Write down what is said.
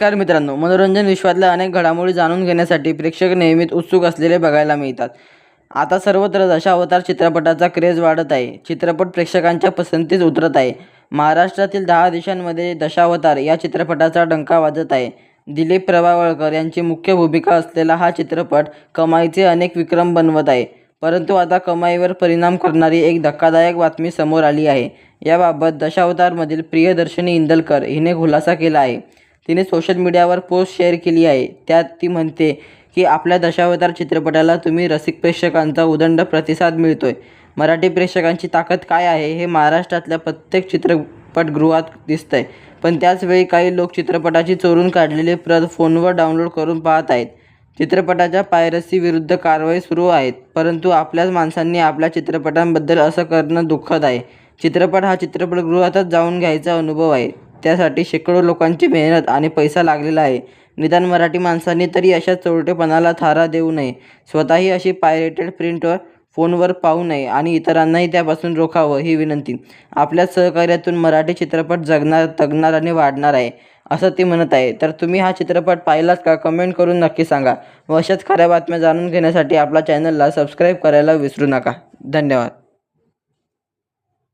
नमस्कार मित्रांनो मनोरंजन विश्वातल्या अनेक घडामोडी जाणून घेण्यासाठी प्रेक्षक नेहमीच उत्सुक असलेले बघायला मिळतात. आता सर्वत्र दशावतार चित्रपटाचा क्रेज वाढत आहे. चित्रपट प्रेक्षकांच्या पसंतीस उतरत आहे. महाराष्ट्रातील दहा देशांमध्ये दशावतार या चित्रपटाचा डंका वाजत आहे. दिलीप प्रभावळकर यांची मुख्य भूमिका असलेला हा चित्रपट कमाईचे अनेक विक्रम बनवत आहे. परंतु आता कमाईवर परिणाम करणारी एक धक्कादायक बातमी समोर आली आहे. याबाबत दशावतारमधील प्रियदर्शनी इंदलकर हिने खुलासा केला आहे. तिने सोशल मीडियावर पोस्ट शेअर केली आहे. त्यात ती म्हणते की आपल्या दशावतार चित्रपटाला तुम्ही रसिक प्रेक्षकांचा उदंड प्रतिसाद मिळतोय. मराठी प्रेक्षकांची ताकद काय आहे हे महाराष्ट्रातल्या प्रत्येक चित्रपटगृहात दिसतंय. पण त्याचवेळी काही लोक चित्रपटाची चोरून काढलेली प्रत फोनवर डाउनलोड करून पाहत आहेत. चित्रपटाच्या पायरसी विरुद्ध कारवाई सुरू आहेत. परंतु आपल्याच माणसांनी आपल्या चित्रपटांबद्दल असं करणं दुःखद आहे. चित्रपट हा चित्रपटगृहातच जाऊन घ्यायचा अनुभव आहे. त्यासाठी शेकडो लोकांची मेहनत आणि पैसा लागलेला आहे. निदान मराठी माणसांनी तरी अशा चोरटेपणाला थारा देऊ नये. स्वतःही अशी पायरेटेड प्रिंटवर फोनवर पाहू नये आणि इतरांनाही त्यापासून रोखावं ही विनंती. आपल्या सहकार्यातून मराठी चित्रपट जगणार तगणार आणि वाढणार आहे असं ती म्हणत आहे. तर तुम्ही हा चित्रपट पाहिलात का? कमेंट करून नक्की सांगा. व अशाच खऱ्या बातम्या जाणून घेण्यासाठी आपल्या चॅनलला सबस्क्राईब करायला विसरू नका. धन्यवाद.